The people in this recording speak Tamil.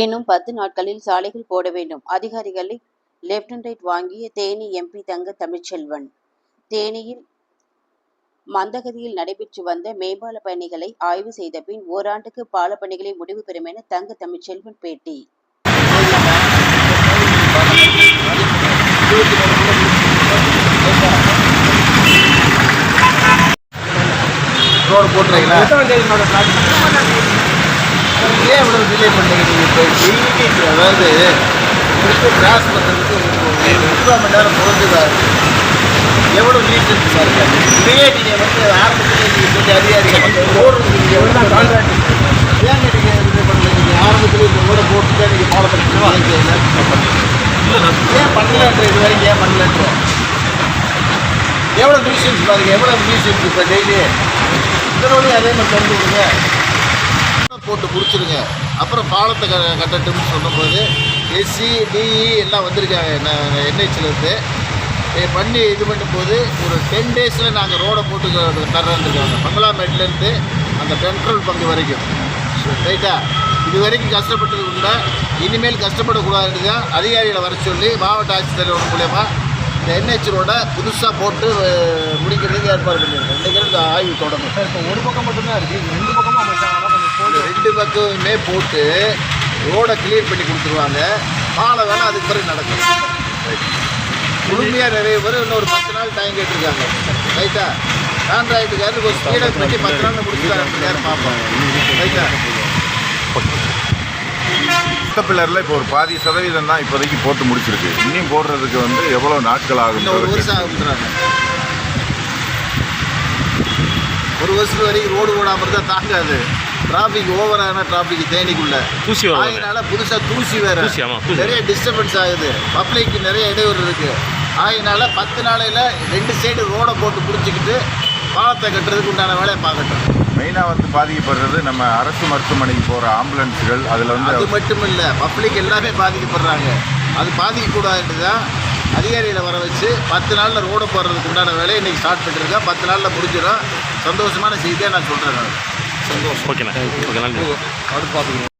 இன்னும் பத்து நாட்களில் சாலைகள் போட வேண்டும். அதிகாரிகளை லெப்ட் ரைட் வாங்கிய தேனி எம்பி தங்க தமிழ்ச்செல்வன். தேனியில் மந்தகதியில் நடைபெற்று வந்த மேம்பால பணிகளை ஆய்வு செய்த பின் ஓராண்டுக்கு பால பணிகளை முடிவு பெறும் என தங்க தமிழ்ச்செல்வன் பேட்டி. ரோடு போட்டுறீங்களா? ஏன் இவ்வளோ டிலே பண்ணுறீங்க நீங்கள் இப்போ டெய்லி அதாவது திருப்பி கிராஸ் பண்ணுறதுக்கு முக்கால் மணி நேரம் குறைஞ்சதாக எவ்வளோ நீட் இருக்கு பாருங்க. இதையே நீங்கள் வந்து ஆரம்பத்தில் நீங்கள் சொல்லி அதிகாரிகள் ரோடு எவ்வளோ கான்ட்ராக்ட் ஏன் நீங்கள் இது பண்ணல நீங்கள் ஆரம்பத்தில் இந்த ரோடை போட்டுட்டு நீங்கள் ஃபாலோ பண்ணிட்டு ஏன் பண்ணலன்ற இது வரைக்கும் ஏன் பண்ணலன்ற? எவ்வளோ மியூசியம்ஸ் பாருங்க. எவ்வளோ மியூசியம்ஸ் இப்போ டெய்லி இதனோடய அதே மாதிரி திறந்து விடுங்க போட்டு முடிச்சிருங்க. அப்புறம் பாலத்தை க கட்டட்டும்னு சொன்னபோது எஸ்சி டிஇ எல்லாம் வந்திருக்காங்க என்ஹெச்லேருந்து. பண்ணி இது பண்ணும்போது ஒரு டென் டேஸில் நாங்கள் ரோடை போட்டு க- பங்களாமேட்லேருந்து அந்த பெட்ரோல் பங்கு வரைக்கும். ரைட்டா? இது வரைக்கும் கஷ்டப்பட்டது உண்டா இனிமேல் கஷ்டப்படக்கூடாதுன்னு தான் அதிகாரிகளை வர சொல்லி மாவட்ட ஆட்சித்தலைவர் மூலயமா இந்த என்ஹெச் ரோடை புதுசாக போட்டு முடிக்கிறதுக்கு ஏற்பாடு பண்ணியிருக்கோம். இன்றைக்கி இந்த ஆய்வு தொடங்கும் இப்போ ஒரு பக்கம் மட்டும்தான் இருக்குது ரெண்டு பக்கமும் அமைச்சாங்க ரெண்டு பக்கமுமே போட்டு ரோடை கிளியர் பண்ணி கொடுத்துருவாங்க. பாலை வேலை அதுக்கு பிறகு நடக்கும். முழுமையாக நிறைய பேர் இன்னும் ஒரு பத்து நாள் டைம் கேட்டிருக்காங்க. ரைட்டா கான்ட்ராக்டுக்காரர் ஒரு ஸ்பீடை பண்ணி பத்து நாள் முடிச்சுட்டாங்க நேரம் பார்ப்போம். ரைட்டா பில்லரில் இப்போ ஒரு பாதி சதவீதம் தான் இப்போதைக்கு போட்டு முடிச்சிருக்கு. இன்னும் போடுறதுக்கு வந்து எவ்வளோ நாட்கள் இன்னும் ஒரு ஆகும் வருஷம் ஆகுன்றாங்க ஒரு வருஷம் வரைக்கும் ரோடு ஓடாமல் இருந்தால் தாங்காது. டிராஃபிக் ஓவரான டிராஃபிக் தேனிக்குள்ள. தூசி அதனால புதுசாக தூசி வேற. நிறைய டிஸ்டர்பன்ஸ் ஆகுது. பப்ளிக்கு நிறைய இடையூறு இருக்கு. அதனால பத்து நாளையில் ரெண்டு சைடு ரோடை போட்டு பிடிச்சிக்கிட்டு பாலத்தை கட்டுறதுக்கு உண்டான வேலையை பார்க்கட்டும். மெயினாக வந்து பாதிக்கப்படுறது நம்ம அரசு மருத்துவமனைக்கு போகிற ஆம்புலன்ஸுகள். அதில் வந்து அது மட்டும் இல்லை பப்ளிக் எல்லாமே பாதிக்கப்படுறாங்க. அது பாதிக்கக்கூடாதுன்னு தான் அதிகாரிகளை வர வச்சு பத்து நாளில் ரோடை போடுறதுக்கு உண்டான வேலையை இன்றைக்கி ஸ்டார்ட் பண்ணிருக்கேன். பத்து நாளில் முடிஞ்சிடும். சந்தோஷமான செய்தியாக நான் சொல்கிறேன் நான் ஓகேண்ணா. ஓகே நன்றி. அடுத்து பார்த்துக்கணும்